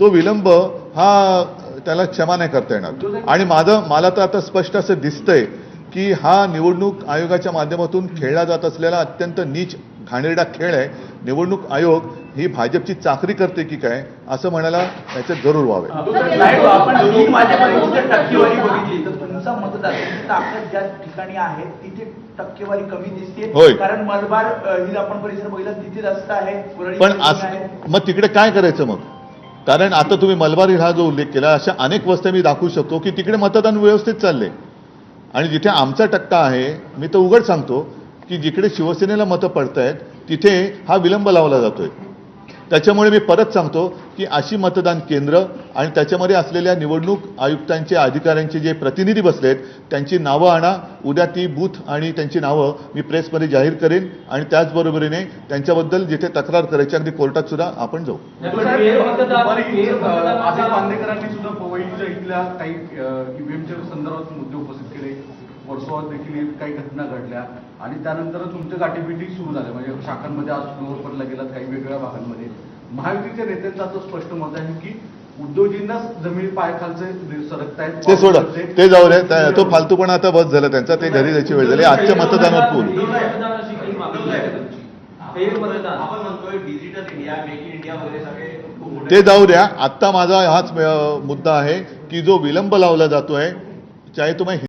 तो विलंब हा त्याला क्षमा नाही करता येणार. आणि माझं मला तर आता स्पष्ट असं दिसतंय की हा निवडणूक आयोगाच्या माध्यमातून खेळला जात असलेला अत्यंत नीच घाणेरडा खेळ आहे. निवडणूक आयोग ही भाजपची चाकरी करते की काय असं म्हणायला याच्यात जरूर व्हावे होय. पण. मग तिकडे काय करायचं मग? कारण आता तुम्ही मलबार हा जो उल्लेख केला अशा अनेक वस्त्या मी दाखवू शकतो की तिकडे मतदान व्यवस्थित चालले. आणि जिथे आमचा टक्का आहे मी तर उघड सांगतो की जिकडे शिवसेनेला मतं पडतायत तिथे हा विलंब लावला जातोय. त्याच्यामुळे मी परत सांगतो की अशी मतदान केंद्र आणि त्याच्यामध्ये असलेल्या निवडणूक आयुक्तांचे अधिकाऱ्यांचे जे प्रतिनिधी बसलेत त्यांची नावं आणा. उद्या ती बूथ आणि त्यांची नावं मी प्रेसमध्ये जाहीर करेन आणि त्याचबरोबरीने त्यांच्याबद्दल जिथे तक्रार करायची अगदी कोर्टात सुद्धा आपण जाऊ. दुपारी आसिफ बांदेकरांनी सुद्धा पवईच्या इथल्या काही ईव्हीएमच्या संदर्भात मुद्दे उपस्थित केले. वर्सोवात देखील काही घटना घडल्या आणि त्यानंतर तुमच्या गाठीभेटी सुरू झाल्या म्हणजे शाखांमध्ये आज फ्लोअरपडला गेलात काही वेगवेगळ्या भागांमध्ये. महायुतीच्या नेत्यांचं असं स्पष्ट मत आहे की उद्योजींना जमिनी पायाखालचे सरकतायत ते सोडा. ते जाऊ द्या त्या- तो फालतूपणा आता बस झाला त्यांचा. ते घरी जायची वेळ झाली. आजच्या मतदानावर बोलू आपण म्हणतोय digital India make in India वगैरे सगळे खूप मोठे ते जाऊ द्या. आत्ता माझा हाच मुद्दा आहे की जो विलंब लावला जातोय चाहे तो मैं